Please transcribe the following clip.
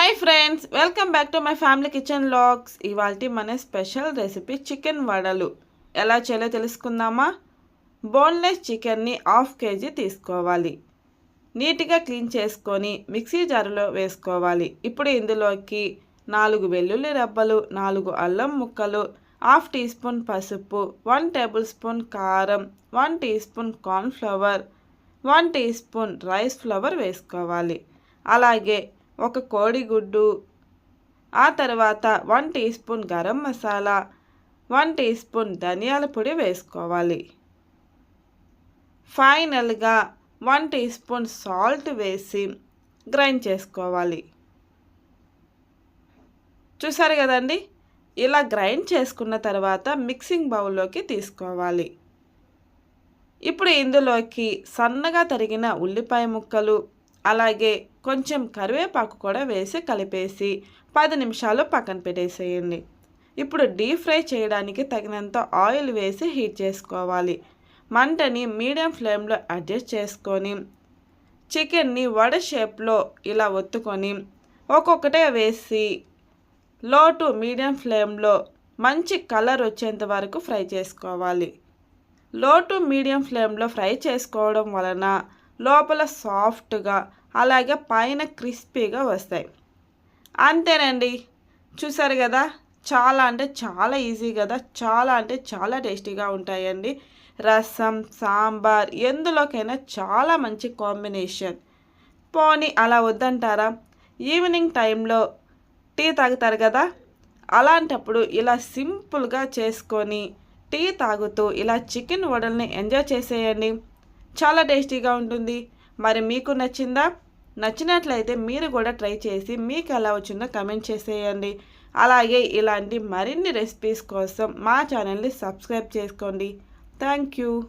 Hi friends welcome back to my family kitchen logs ఇవాళ మన special recipe chicken వడలు. ఎలా చేయాలో తెలుసుకుందామా? బోన్లెస్ చికెన్ని హాఫ్ కేజీ తీసుకోవాలి. నీట్గా క్లీన్ చేసుకొని మిక్సీ జారులో వేసుకోవాలి. ఇప్పుడు ఇందులోకి నాలుగు వెల్లుల్లి రెబ్బలు నాలుగు అల్లం ముక్కలు హాఫ్ టీ స్పూన్ పసుపు వన్ టేబుల్ స్పూన్ కారం one teaspoon cornflour one teaspoon rice flour వేసుకోవాలి. అలాగే ఒక కోడిగుడ్డు ఆ తర్వాత one teaspoon garam masala one teaspoon ధనియాల పొడి వేసుకోవాలి. ఫైనల్గా వన్ టీ స్పూన్ సాల్ట్ వేసి గ్రైండ్ చేసుకోవాలి. చూసారు కదండి? ఇలా గ్రైండ్ చేసుకున్న తర్వాత మిక్సింగ్ బౌల్లోకి తీసుకోవాలి. ఇప్పుడు ఇందులోకి సన్నగా తరిగిన ఉల్లిపాయ ముక్కలు అలాగే కొంచెం కరివేపాకు కూడా వేసి కలిపేసి పది నిమిషాలు పక్కన పెట్టేసేయండి. ఇప్పుడు డీప్ ఫ్రై చేయడానికి తగినంత ఆయిల్ వేసి హీట్ చేసుకోవాలి. మంటని మీడియం ఫ్లేమ్లో అడ్జస్ట్ చేసుకొని చికెన్ని వడ షేప్లో ఇలా ఒత్తుకొని ఒక్కొక్కటే వేసి లో టు మీడియం ఫ్లేమ్లో మంచి కలర్ వచ్చేంత వరకు ఫ్రై చేసుకోవాలి. లో టు మీడియం ఫ్లేమ్లో ఫ్రై చేసుకోవడం వలన లోపల సాఫ్ట్గా అలాగే పైన క్రిస్పీగా వస్తాయి. అంతేనండి. చూసారు కదా? చాలా అంటే చాలా ఈజీ కదా? చాలా అంటే చాలా టేస్టీగా ఉంటాయండి. రసం సాంబార్ ఎందులోకైనా చాలా మంచి కాంబినేషన్. పోనీ అలా వద్దంటారా? ఈవినింగ్ టైంలో టీ తాగుతారు కదా? అలాంటప్పుడు ఇలా సింపుల్గా చేసుకొని టీ తాగుతూ ఇలా చికెన్ వడల్ని ఎంజాయ్ చేసేయండి. చాలా టేస్టీగా ఉంటుంది. మరి మీకు నచ్చిందా? నచ్చినట్లయితే మీరు కూడా ట్రై చేసి మీకు ఎలా వచ్చిందో కమెంట్ చేసేయండి. అలాగే ఇలాంటి మరిన్ని రెసిపీస్ కోసం మా ఛానల్ని సబ్స్క్రైబ్ చేసుకోండి. Thank you.